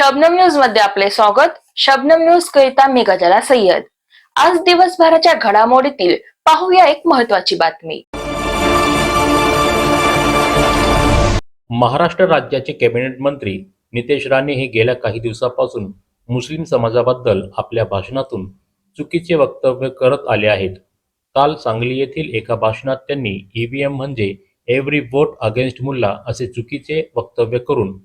शबनम न्यूजमध्ये आपले स्वागत. शबनम न्यूज करिता मी गजाला सय्यद. आज दिवसभराच्या घडामोडीतील पाहूया एक महत्वाची बातमी. महाराष्ट्र राज्याचे कॅबिनेट मंत्री नितेश राणे हे गेल्या काही दिवसापासून मुस्लिम समाजाबद्दल आपल्या भाषणातून चुकीचे वक्तव्य करत आले आहेत. काल सांगली येथील एका भाषणात त्यांनी ईव्हीएम म्हणजे एव्हरी वोट अगेन्स्ट मुल्ला असे चुकीचे वक्तव्य करून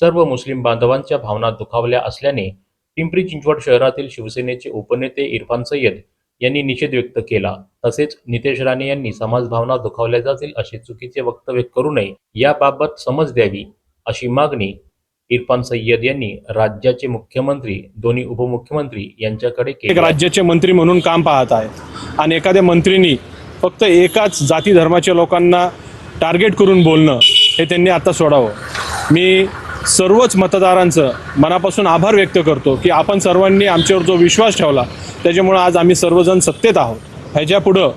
सर्व मुस्लिम बांधवांच्या भावना दुखावल्या असल्याने पिंपरी चिंचवड शहरातील शिवसेनेचे उपनेते इरफान सय्यद यांनी निषेध व्यक्त केला. तसेच नितेश राणे यांनी समाज भावना दुखावल्या जातील असे चुकीचे वक्तव्य करू नये याबाबत समज द्यावी अशी मागणी इरफान सय्यद यांनी राज्याचे मुख्यमंत्री दोन्ही उपमुख्यमंत्री यांच्याकडे एक केली राज्याचे मंत्री म्हणून काम पाहत आहेत आणि एखाद्या मंत्रीनी फक्त एकाच जाती धर्माच्या लोकांना टार्गेट करून बोलणं हे त्यांनी आता सोडावं. मी सर्वच मतदारांचं मनापासून आभार व्यक्त करतो की आपण सर्वांनी आमच्यावर जो विश्वास ठेवला त्याच्यामुळं आज आम्ही सर्वजण सत्तेत आहोत. ह्याच्या पुढं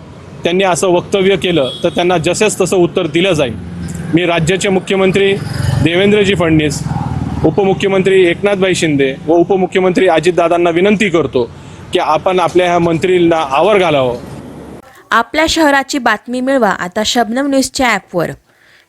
त्यांनी असं वक्तव्य केलं तर त्यांना जसेच तसं उत्तर दिलं जाईल. मी राज्याचे मुख्यमंत्री देवेंद्रजी फडणवीस उपमुख्यमंत्री एकनाथभाई शिंदे व उपमुख्यमंत्री अजितदादांना विनंती करतो की आपण आपल्या ह्या मंत्रींना आवर घालावं. आपल्या शहराची बातमी मिळवा आता शबनम न्यूजच्या ॲपवर